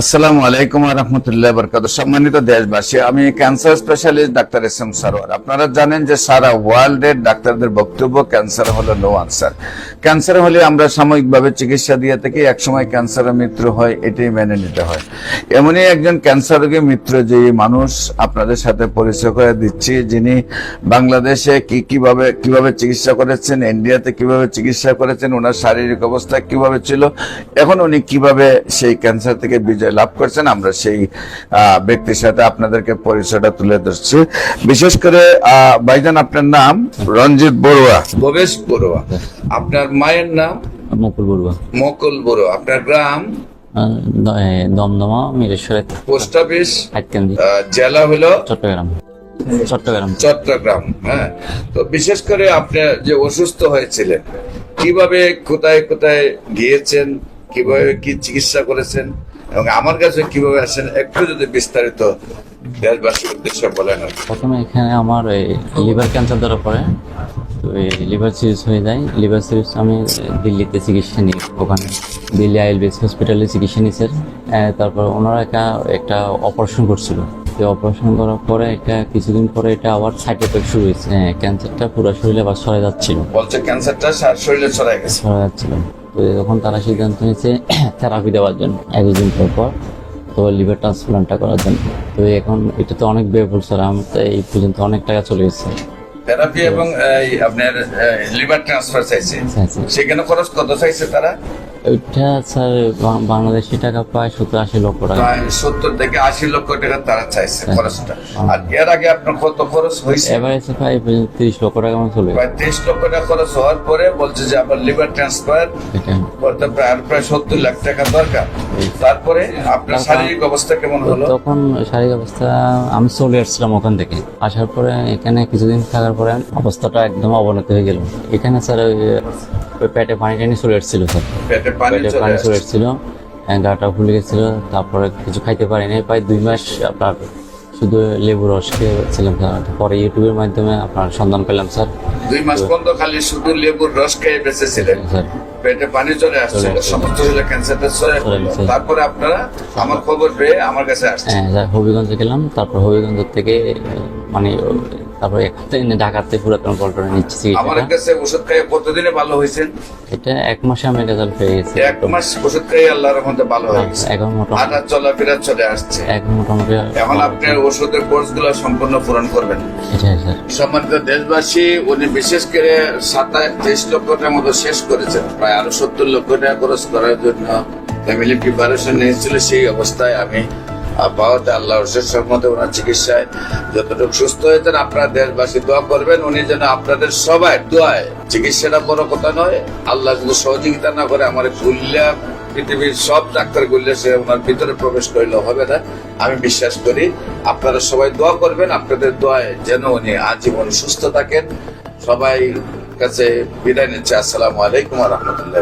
আসসালামু আলাইকুম রহমতুল্লাহ বরকাত সম্মানিত দেশবাসী, আমি cancer specialist doctor S M Sarwar. আপনারা জানেন যে সারা ওয়ার্ল্ডের ডাক্তারদের বক্তব্য ক্যান্সার হলো নো আনসার ক্যান্সার হলে আমরা সাময়িকভাবে চিকিৎসা দিয়ে থাকি, একসময় ক্যান্সারের মৃত্যু হয়, এটাই মেনে নিতে হয়। এমনই একজন ক্যান্সার রোগী যে মানুষ আপনাদের সাথে পরিচয় করে দিচ্ছি, যিনি বাংলাদেশে কি কীভাবে কীভাবে চিকিৎসা করেছেন, ইন্ডিয়াতে কীভাবে চিকিৎসা করেছেন, ওনার শারীরিক অবস্থা কীভাবে ছিল, এখন উনি কীভাবে সেই ক্যান্সার থেকে বিজয় লাভ করছেন আমরা সেই ব্যক্তির সাথে আপনাদেরকে পরিচয়টা তুলে ধরছি। বিশেষ করে ভাইজান আপনার নাম? রঞ্জিত বড়ুয়া। ভবেশ বড়ুয়া। আপনার মায়ের নাম? মুকুল বড়ুয়া। মকল বড়ুয়া। আপনার গ্রাম? দমদমা মিরেশ্বরের পোস্ট অফিস? জেলা হলো? চট্টগ্রাম। চট্টগ্রাম। চট্টগ্রাম হ্যাঁ। তো বিশেষ করে আপনি যে অসুস্থ হয়েছিলেন কীভাবে কোথায় কোথায় গিয়েছেন? কীভাবে কি চিকিৎসা করেছেন এবং আমার কাছে কীভাবে আসেন একটু যদি বিস্তারিত দেশবাসীর উদ্দেশ্যে বলেন প্রথমে এখানে আমার লিভার ক্যান্সার ধরা পড়ে। তো লিভার সিরিজ হয়ে যায়। লিভার সিরিজ আমি দিল্লিতে চিকিৎসা নিই। ওখানে দিল্লি আইএলবিএস হসপিটালে চিকিৎসা নিয়েছে তারপর ওনারা একটা একটা অপারেশন করছিল। সেই অপারেশন করার পরে এটা কিছুদিন পরে এটা আবার সাইড এফেক্ট শুরু হয়েছে। হ্যাঁ ক্যান্সারটা পুরো শরীরে আবার সরে যাচ্ছিল। বলছে ক্যান্সারটা শরীরে সরে গেছে। করা যাচ্ছিল। তো তখন তারা সিদ্ধান্ত নিয়েছে থেরাপি দেওয়ার জন্য একদিন পর পর তো লিভার ট্রান্সপ্লান্টটা করার জন্য। তো এখন এটা তো অনেক ব্যয়বহুল স্যার আমার তো এই পর্যন্ত অনেক টাকা চলে গেছে। থেরাপি এবং এই, আপনার লিভার ট্রান্সফার চাইছে। চাইছে। সেখানে খরচ কত চাইছে তারা? ওইটা স্যার বাংলাদেশি টাকা প্রায় সত্তর আশি লক্ষ টাকা। প্রায় সত্তর থেকে আশি লক্ষ টাকা তারা চাইছে খরচটা। আর এর আগে আপনার কত খরচ হয়েছে? এসে প্রায় তিরিশ লক্ষ টাকা মতো চলে প্রায় তেইশ লক্ষ টাকা খরচ হওয়ার পরে বলছে যে আমার লিভার ট্রান্সফার করতে প্রায় আর প্রায় সত্তর লাখ টাকা দরকার। তারপরে আপনার শারীরিক অবস্থা কেমন হলো? তখন শারীরিক অবস্থা আমি চলে আসছিলাম ওখান থেকে। আসার পরে এখানে কিছুদিন থাকার পরে অবস্থাটা একদম অবনতি হয়ে গেল। এখানে স্যার ওই পেটে পানি টানি চলে এসেছিল স্যার। পেটে পেটে পানি চলে এসেছিল গাটা ফুলে গেছিল তারপরে কিছু খাইতে পারিনি প্রায় দুই মাস আপনার শুধু লেবু রস খেয়েছিলাম। স্যার পরে ইউটিউবের মাধ্যমে আপনার সন্ধান পেলাম স্যার। দুই মাস পর্যন্ত খালি শুধু লেবুর রস খেয়ে বেঁচেছিলেন। স্যার। পেটে পানি চলে আসছে। সমস্ত শরীরে ক্যান্সারটা চলে তারপরে আপনারা আমার খবর পেয়ে আমার কাছে আসছে হ্যাঁ স্যার হবিগঞ্জে গেলাম তারপর হবিগঞ্জ থেকে মানে তারপর ঢাকাতে পুরাতন পল্টনে নিচ্ছি আমার কাছে ওষুধ খাইয়ে কতদিনে ভালো হয়েছেন? এটা এক মাসে আমি রেজাল্ট পেয়ে গেছি। এক মাস ওষুধ খাইয়ে আল্লাহর মধ্যে ভালো হয়ে গেছে এখন মোটামুটি হাঁটা চলাফেরা চলে আসছে। এখন মোটামুটি এখন আপনার ওষুধের কোর্সগুলো সম্পূর্ণ পূরণ করবেন। এটাই স্যার। সম্মানিত দেশবাসী উনি বিশেষ করে সাতাশ তেইশ লক্ষ টাকার মতো শেষ করেছেন। প্রায় আরও সত্তর লক্ষ টাকা খরচ করার জন্য ফ্যামিলি প্রিপারেশন নিয়েছিল সেই অবস্থায় আমি পাওয়াতে আল্লাহ শেষ মধ্যে ওনার চিকিৎসায় যতটুকু সুস্থ হয়েছেন, আপনারা দেশবাসী দোয়া করবেন, উনি যেন আপনাদের সবাই দোয়ায়। চিকিৎসাটা বড় কথা নয়, আল্লাহ যদি সহযোগিতা না করে আমার গুল্লা পৃথিবীর সব ডাক্তার গুল্লে, সে ওনার ভিতরে প্রবেশ করলে হবে না। আমি বিশ্বাস করি আপনারা সবাই দোয়া করবেন, আপনাদের দোয়ায় যেন উনি আজীবন সুস্থ থাকেন। সবাই কাছে বিদায় নিচ্ছে। আসসালামু আলাইকুম রহমতুল্লাহ